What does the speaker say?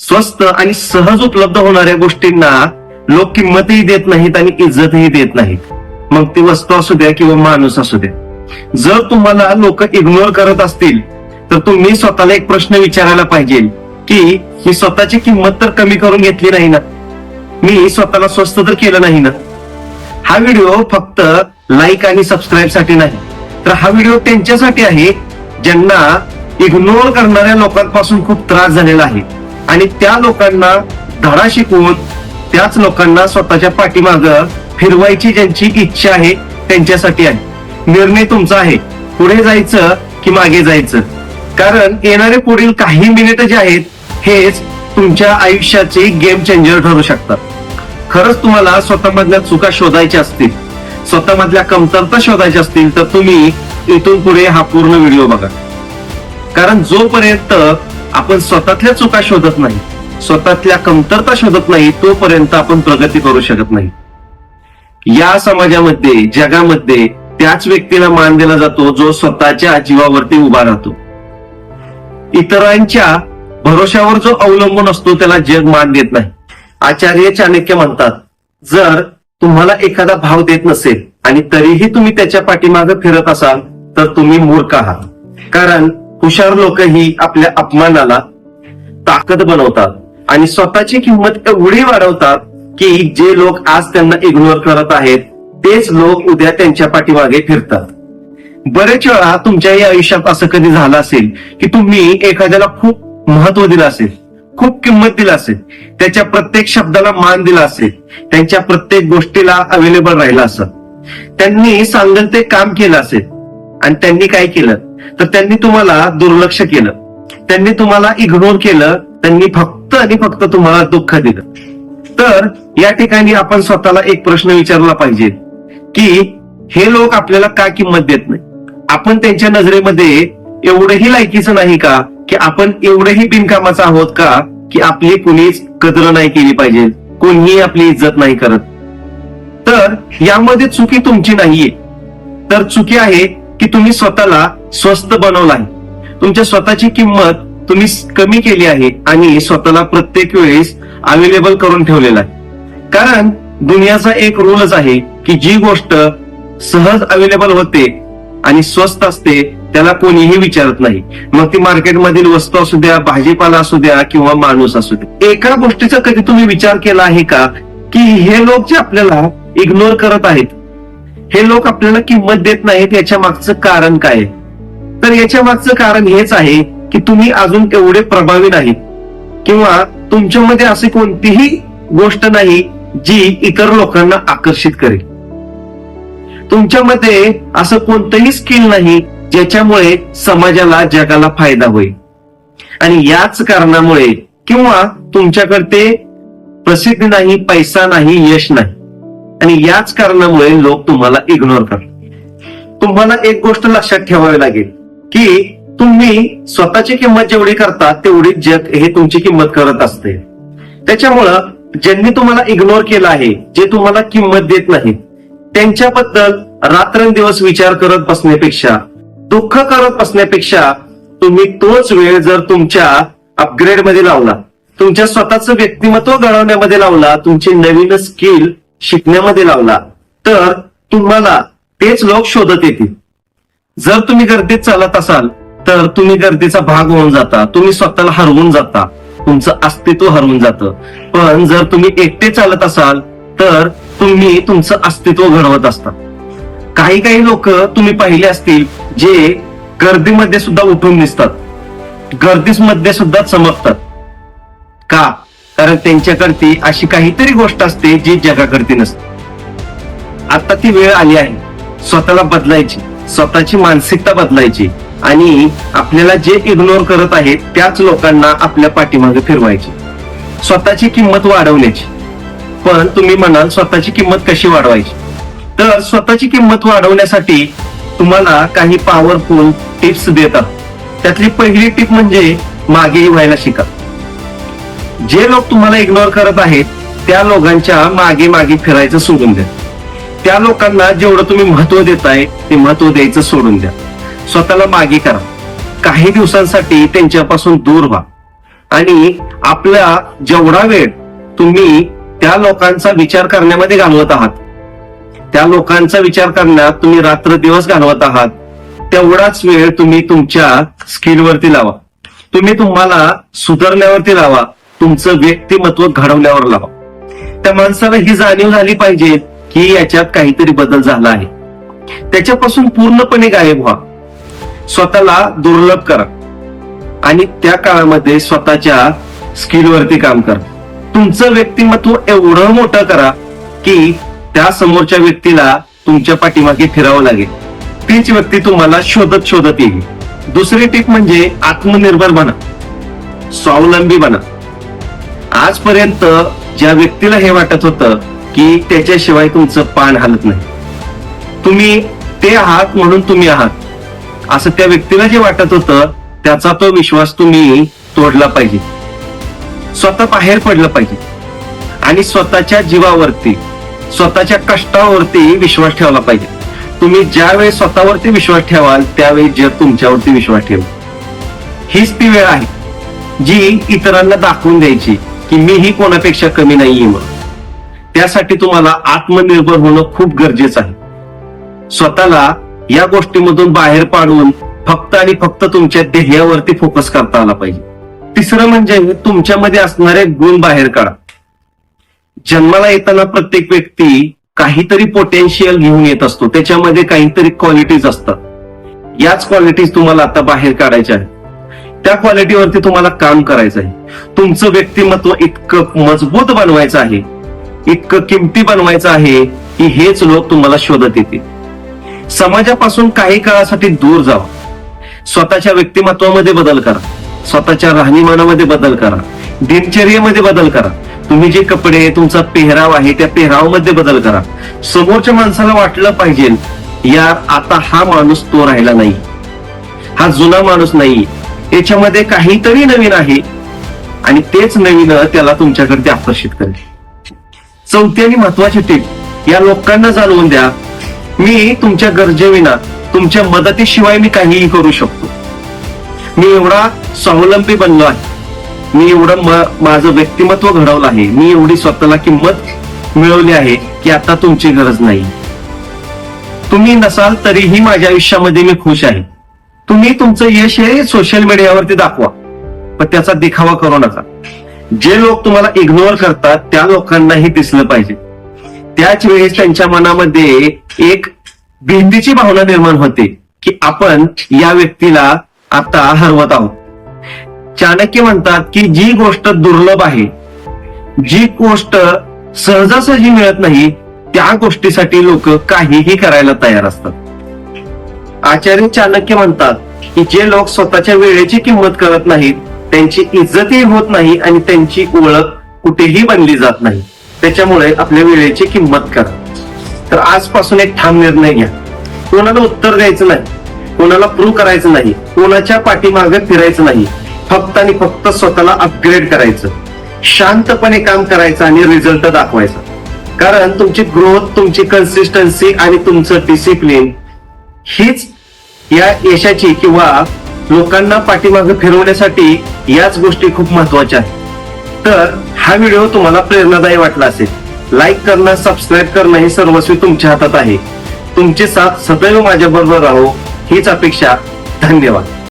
स्वस्त आणि सहज उपलब्ध होणाऱ्या गोष्टींना लोक किंमतही देत नाहीत आणि इज्जतही देत नाहीत. मग ती वस्तू असू द्या किंवा माणूस असू द्या. जर तुम्हाला लोक इग्नोर करत असतील तर तुम्ही स्वतःला एक प्रश्न विचारायला पाहिजे की मी स्वतःची किंमत तर कमी करून घेतली नाही ना? मी स्वतःला स्वस्त तर केलं नाही ना? हा व्हिडिओ फक्त लाईक आणि सबस्क्राईबसाठी नाही. तर हा व्हिडिओ त्यांच्यासाठी आहे ज्यांना इग्नोर करणाऱ्या लोकांपासून खूप त्रास झालेला आहे. आणि त्या लोकांना धडा शिकवून त्याच लोकांना स्वतःच्या पाठीमाग फिरवायची ज्यांची इच्छा आहे त्यांच्यासाठी आहे. निर्णय तुमचा आहे. पुढे जायचं की मागे जायचं? कारण येणारे पुढील काही मिनिट जे आहेत हेच तुमच्या आयुष्याचे गेम चेंजर ठरू शकतात. खरंच तुम्हाला स्वतःमधल्या चुका शोधायच्या असतील. स्वतःमधल्या कमतरता शोधायच्या असतील तर तुम्ही इथून पुढे हा पूर्ण व्हिडिओ बघा. कारण जोपर्यंत आपण स्वतःतल्या चुका शोधत नाही स्वतःतल्या कमतरता शोधत नाही तोपर्यंत आपण प्रगती करू शकत नाही. या समाजामध्ये जगामध्ये त्याच व्यक्तीला मान दिला जातो जो स्वतःच्या जीवावरती उभा राहतो. इतरांच्या भरोशावर जो अवलंबून असतो त्याला जग मान देत नाही. आचार्य चाणक्य म्हणतात जर तुम्हाला एखादा भाव देत नसेल आणि तरीही तुम्ही त्याच्या पाठीमागे फिरत असाल तर तुम्ही मूर्ख आहात. कारण हुशार लोकही आपल्या अपमानाला ताकद बनवतात आणि स्वतःची किंमत एवढी वाढवतात की जे लोक आज त्यांना इग्नोर करत आहेत तेच लोक उद्या त्यांच्या पाठीमागे फिरतात. बरेच वेळा तुमच्याही आयुष्यात असं कधी झालं असेल की तुम्ही एखाद्याला खूप महत्त्व दिलं असेल खूप किंमत दिलं असेल त्याच्या प्रत्येक शब्दाला मान दिला असेल त्यांच्या प्रत्येक गोष्टीला अवेलेबल राहिला असेल. त्यांनी सांगेल ते काम केलं असेल. आणि त्यांनी काय केलं? तर त्यांनी तुम्हाला दुर्लक्ष केलं. त्यांनी तुम्हाला इग्नोर केलं. त्यांनी फक्त आणि फक्त तुम्हाला दुःख दिलं. तर या ठिकाणी आपण स्वतःला एक प्रश्न विचारला पाहिजे की हे लोक आपल्याला का किंमत देत नाही आपण त्यांच्या नजरेमध्ये एवढंही लायकीचं नाही का की आपण एवढंही बिनकामाचं आहोत का की आपली कुणीच कदर नाही केली पाहिजे कोणीही आपली इज्जत नाही करत. तर यामध्ये चुकी तुमची नाहीये. तर चुकी आहे की तुम्ही स्वतःला स्वस्त बनवलाय. आहे तुमच्या स्वतःची किंमत तुम्ही कमी केली आहे आणि स्वतःला प्रत्येक वेळेस अवेलेबल करून ठेवलेला आहे. कारण दुनियाचा एक रूलच आहे की जी गोष्ट सहज अवेलेबल होते आणि स्वस्त असते त्याला कोणीही विचारत नाही. मग ती मार्केटमधील वस्तू असू द्या भाजीपाला असू द्या किंवा माणूस असू द्या. एका गोष्टीचा कधी तुम्ही विचार केला आहे का की हे लोक जे आपल्याला इग्नोर करत आहेत हे लोक आपल्याला किंमत देत नाहीत याच्या मागचं कारण काय? तर याच्या मागचं कारण हेच आहे की तुम्ही अजून एवढे प्रभावी नाहीत. किंवा तुमच्यामध्ये अशी कोणतीही गोष्ट नाही जी इतर लोकांना आकर्षित करेल. तुमच्यामध्ये असं कोणतंही स्किल नाही ज्याच्यामुळे समाजाला जगाला फायदा होईल. आणि याच कारणामुळे किंवा तुमच्याकडे प्रसिद्धी नाही पैसा नाही यश नाही. आणि याच कारणामुळे लोक तुम्हाला इग्नोर करतात. तुम्हाला एक गोष्ट लक्षात ठेवावी लागेल की तुम्ही स्वतःची किंमत जेवढी करता तेवढी जग हे तुमची किंमत करत असते. त्याच्यामुळं ज्यांनी तुम्हाला इग्नोर केलं आहे जे तुम्हाला किंमत देत नाहीत त्यांच्याबद्दल रात्रंदिवस विचार करत बसण्यापेक्षा दुःख करत बसण्यापेक्षा तुम्ही तोच वेळ जर तुमच्या अपग्रेडमध्ये लावला तुमच्या स्वतःचं व्यक्तिमत्व घडवण्यामध्ये लावला तुमचे नवीन स्किल शिकण्यामध्ये लावला तर तुम्हाला तेच लोक शोधत येतील. जर तुम्ही गर्दीत चालत असाल तर तुम्ही गर्दीचा भाग होऊन जाता तुम्ही स्वतःला हरवून जाता तुमचं अस्तित्व हरवून जातं. पण जर तुम्ही एकटे चालत असाल तर तुम्ही तुमचं अस्तित्व घडवत असता. काही काही लोक तुम्ही पाहिले असतील जे गर्दीमध्ये सुद्धा उठून दिसतात गर्दीमध्ये सुद्धा चमकतात. का? कारण त्यांच्याकडती अशी काहीतरी गोष्ट असते जी जगाकडती नसते. आता ती वेळ आली आहे. स्वतःला बदलायची स्वतःची मानसिकता बदलायची आणि आपल्याला जे इग्नोर करत आहेत त्याच लोकांना आपल्या पाठीमागे फिरवायची. स्वतःची किंमत वाढवण्याची. पण तुम्ही म्हणाल स्वतःची किंमत कशी वाढवायची? तर स्वतःची किंमत वाढवण्यासाठी तुम्हाला काही पॉवरफुल टिप्स देतात. त्यातली पहिली टिप म्हणजे मागेही व्हायला शिका. जे लोक तुम्हाला इग्नोर करत आहेत त्या लोकांच्या मागे मागे फिरायचं सोडून द्या. त्या लोकांना जेवढं तुम्ही महत्त्व देताय ते महत्त्व द्यायचं सोडून द्या. स्वतःला मागे करा. काही दिवसांसाठी त्यांच्यापासून दूर व्हा. आणि आपला जेवढा वेळ तुम्ही त्या लोकांचा विचार करण्यामध्ये घालवत आहात त्या लोकांचा विचार करण्यात तुम्ही रात्र दिवस घालवत आहात तेवढाच वेळ तुम्ही तुमच्या स्किलवरती लावा. तुम्ही तुम्हाला सुधारण्यावरती लावा. तुमचं व्यक्तिमत्व घडवण्यावर लावा. त्या माणसाला ही जाणीव झाली पाहिजे की याच्यात काहीतरी बदल झाला आहे. त्याच्यापासून पूर्णपणे गायब व्हा. स्वतःला दुर्लभ करा. आणि त्या काळामध्ये स्वतःच्या स्किलवरती काम करा. तुमचं व्यक्तिमत्व एवढं मोठं करा की त्या समोरच्या व्यक्तीला तुमच्या पाठीमागे फिरावं लागेल. तीच व्यक्ती तुम्हाला शोधत शोधत येईल. दुसरी टीप म्हणजे आत्मनिर्भर बना. स्वावलंबी बना. आजपर्यंत ज्या व्यक्तीला हे वाटत होतं की त्याच्याशिवाय तुमचं पान हालत नाही. तुम्ही ते आहात म्हणून तुम्ही आहात. असं त्या व्यक्तीला जे वाटत होतं त्याचा तो विश्वास तुम्ही तोडला पाहिजे. स्वतः बाहेर पडलं पाहिजे. आणि स्वतःच्या जीवावरती स्वतःच्या कष्टावरती विश्वास ठेवला पाहिजे. तुम्ही ज्यावेळी स्वतःवरती विश्वास ठेवाल त्यावेळी जग तुमच्यावरती विश्वास ठेव हीच ती वेळ आहे जी इतरांना दाखवून द्यायची. की मीही कोणापेक्षा कमी नाहीये म्हणून. त्यासाठी तुम्हाला आत्मनिर्भर होणं खूप गरजेचं आहे. स्वतःला या गोष्टीमधून बाहेर पाडून फक्त आणि फक्त तुमच्या ध्येयावरती फोकस करता आला पाहिजे. तिसरं म्हणजे तुमच्यामध्ये असणारे गुण बाहेर काढा. जन्माला येताना प्रत्येक व्यक्ती काहीतरी पोटेन्शियल घेऊन येत असतो. त्याच्यामध्ये काहीतरी क्वालिटीज असतात. याच क्वालिटीज तुम्हाला आता बाहेर काढायच्या आहेत. त्या क्वालिटीवरती तुम्हाला काम करायचं आहे. तुमचं व्यक्तिमत्व इतकं मजबूत बनवायचं आहे. इतकं किमती बनवायचं आहे की हेच लोक तुम्हाला शोधत येतील. समाजापासून काही काळासाठी दूर जावा. स्वतःच्या व्यक्तिमत्वामध्ये बदल करा. स्वतःच्या राहणीमानामध्ये बदल करा. दिनचर्येमध्ये बदल करा. तुम्ही जे कपडे तुमचा पेहराव आहे त्या पेहरावामध्ये बदल करा. समोरच्या माणसाला वाटलं पाहिजे यार आता हा माणूस तो राहिला नाही. हा जुना माणूस नाही. याच्यामध्ये काहीतरी नवीन आहे. आणि तेच नवीन त्याला तुमच्याकडे आकर्षित करेल. चौथी आणि महत्वाची टीप या लोकांना जाणवून द्या मी तुमच्या गरजेविना तुमच्या मदतीशिवाय मी काहीही करू शकतो. मी एवढा स्वावलंबी बनलो आहे. मी एवढं माझं व्यक्तिमत्व घडवलं आहे. मी एवढी स्वतःला किंमत मिळवली आहे की आता तुमची गरज नाही. तुम्ही नसाल तरीही माझ्या आयुष्यामध्ये मी खुश आहे. तुम्ही तुमचं यश हे सोशल मीडियावरती दाखवा. पण त्याचा दिखावा करू नका. जे लोक तुम्हाला इग्नोर करतात त्या लोकांनाही दिसलं पाहिजे. त्याच वेळेस त्यांच्या मनामध्ये एक भिंतीची भावना निर्माण होते की आपण या व्यक्तीला आता हरवत आहोत. चाणक्य म्हणतात की जी गोष्ट दुर्लभ आहे जी गोष्ट सहजासहजी मिळत नाही त्या गोष्टीसाठी लोक काहीही करायला तयार असतात. आचार्य चाणक्य म्हणतात की जे लोक स्वतःच्या वेळेची किंमत करत नाहीत त्यांची इज्जतही होत नाही आणि त्यांची ओळख कुठेही बनली जात नाही. त्याच्यामुळे आपल्या वेळेची किंमत करा. तर आजपासून एक ठाम निर्णय घ्या. कोणाला उत्तर द्यायचं नाही कोणाला प्रूव्ह करायचं नाही कोणाच्या पाठीमागे फिरायचं नाही. फक्त आणि फक्त स्वतःला अपग्रेड करायचं. शांतपणे काम करायचं आणि रिझल्ट दाखवायचा. कारण तुमची ग्रोथ तुमची कन्सिस्टन्सी आणि तुमचं डिसिप्लिन हीच या यशाची किंवा लोकांना पाठीमागे फिरवण्यासाठी याच गोष्टी खूप महत्त्वाच्या आहेत. तर हा व्हिडिओ तुम्हाला प्रेरणादायी वाटला असेल. लाईक करणं सबस्क्राईब करणं हे सर्वस्वी तुमच्या हातात आहे. तुमचे साथ सदैव माझ्या बरोबर राहो हीच अपेक्षा. धन्यवाद.